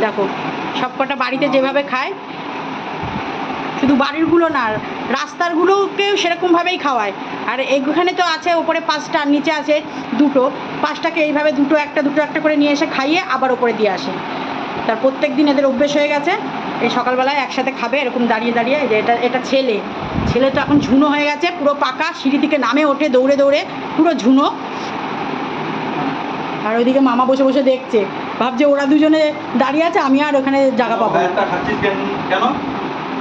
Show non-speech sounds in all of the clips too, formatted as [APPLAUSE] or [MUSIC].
দেখো, সবকটা বাড়িতে যেভাবে খায়, শুধু বাড়িরগুলো না রাস্তারগুলোকেও সেরকমভাবেই খাওয়ায়। আর এইখানে তো আছে ওপরে পাঁচটা, নিচে আছে দুটো। পাঁচটাকে এইভাবে দুটো একটা দুটো একটা করে নিয়ে এসে খাইয়ে আবার ওপরে দিয়ে আসে। তার প্রত্যেক দিন এদের অভ্যেস হয়ে গেছে। এই সকালবেলায় একসাথে খাবে, এরকম দাঁড়িয়ে দাঁড়িয়ে যে এটা এটা ছেলে। ছেলে তো এখন ঝুনো হয়ে গেছে, পুরো পাকা, সিঁড়ি থেকে নামে ওঠে, দৌড়ে দৌড়ে, পুরো ঝুনো। আর ওইদিকে মামা বসে বসে দেখছে। ভাবছে ওরা দুজনে দাঁড়িয়ে আছে আমি আর ওখানে জায়গা পাবো কেন?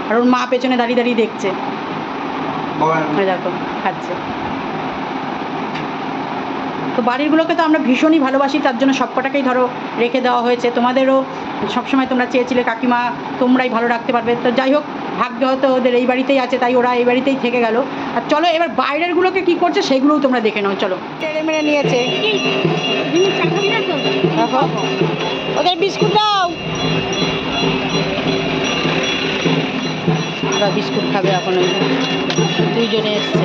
আর ওর মা পেছনে দাঁড়িয়ে দাঁড়িয়ে দেখছে। দেখো খাচ্ছে তো বাড়িরগুলোকে তো আমরা ভীষণই ভালোবাসি তার জন্য সবকটাকেই ধরো রেখে দেওয়া হয়েছে। তোমাদেরও সবসময় তোমরা চেয়েছিলে কাকিমা তোমরাই ভালো রাখতে পারবে। তো যাই হোক ভাগ্য হয়তো ওদের এই বাড়িতেই আছে তাই ওরা এই বাড়িতেই থেকে গেল। আর চলো এবার বাইরেরগুলোকে কি করছে সেগুলোও তোমরা দেখে নাও চলো। টেড়ে মেরে নিয়েছে। ওদের বিস্কুট দাও। ওরা বিস্কুট খাবে এখন। দুইজনে এসছে।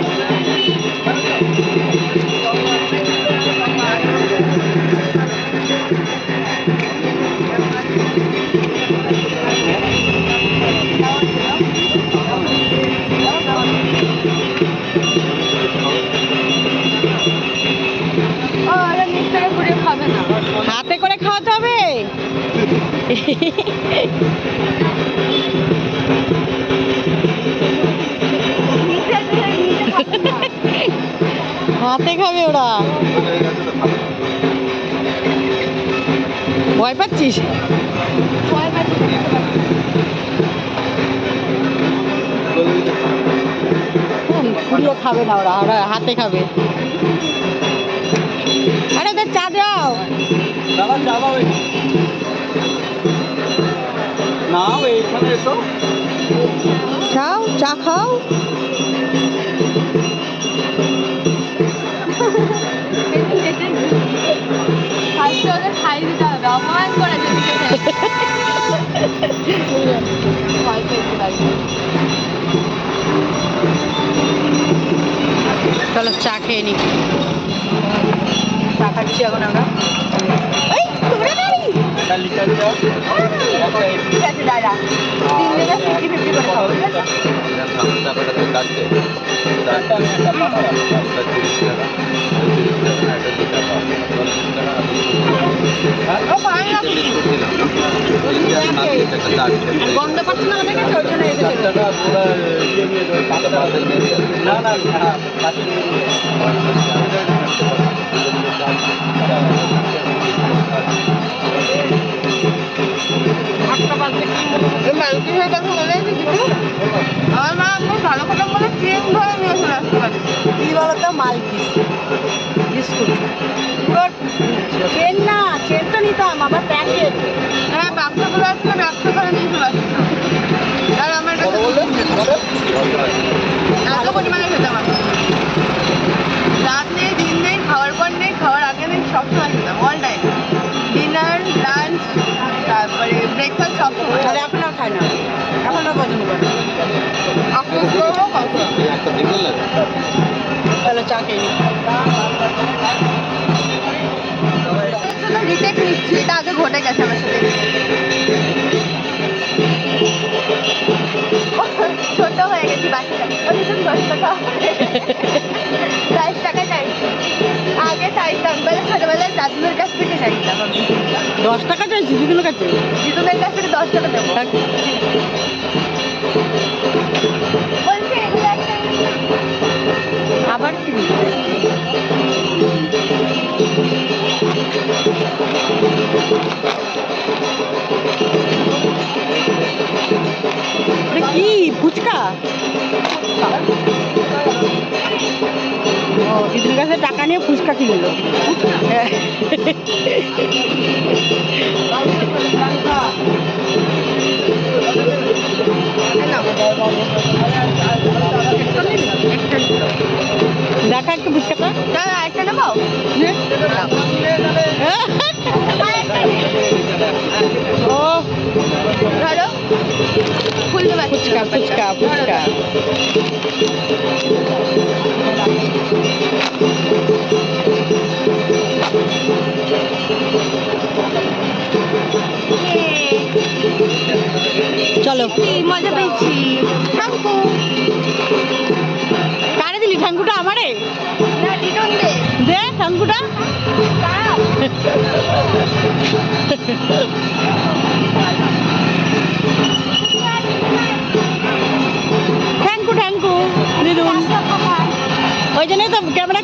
[LAUGHS] হাতে খাবে ওরা। ভয় পাচ্ছিস? হুম, খাবে না ওরা ওরা হাতে খাবে। আরে ওদের চা দাও। এসো খাও চা খাও? চলো চা খেয়ে নি। চা খাচ্ছি এখন আমরা। তোমরা লিটার দাদা খাব ঠিক আছে চারটা আমি একটা পাঠাবো ও ভাই না গন্ধ পাচ্ছি না আমাদের কাছে ওই জন্য এসেছিল চারটাটা পুরো ইয়ে নিয়ে যাও, পাতা না না না পাঁচ মালকিসের কথা মনে আছে কিছু আমার মা খুব ভালো কথা বলে ট্রেন ধরে নিয়ে চলে আসতে পারে। কি বলতো, মালকিস? বিস্কুট। পুরো চেন না ট্রেন তো নিতাম আবার প্যাকেট চলো চা খেয়ে রিটেক নিচ্ছি এটা আগে ঘটে গেছে আমার সাথে। ছোট হয়ে গেছি বাচ্চা। ওই জন্য দশ টাকা। দশ টাকা চাইছি আগে চাইতাম বেলা ছোটবেলায় দাদুদের কাছ থেকে চাইতাম আমি। দশ টাকা চাইছি দিদির কাছে? দিদুদের কাছ থেকে দশ টাকা দেবো। ও দিদির কাছে টাকা নিয়ে ফুচকা কিনলো। দেখা একটু ফুচকাটা ফুচকা ফুচকা ফুচকা! ভালো মজা পেয়েছি। কারে দিলি ঠাঙ্কুটা আমারে? দে ঠাঙ্কুটা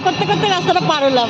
করতে করতে রাস্তাটা পার হলাম।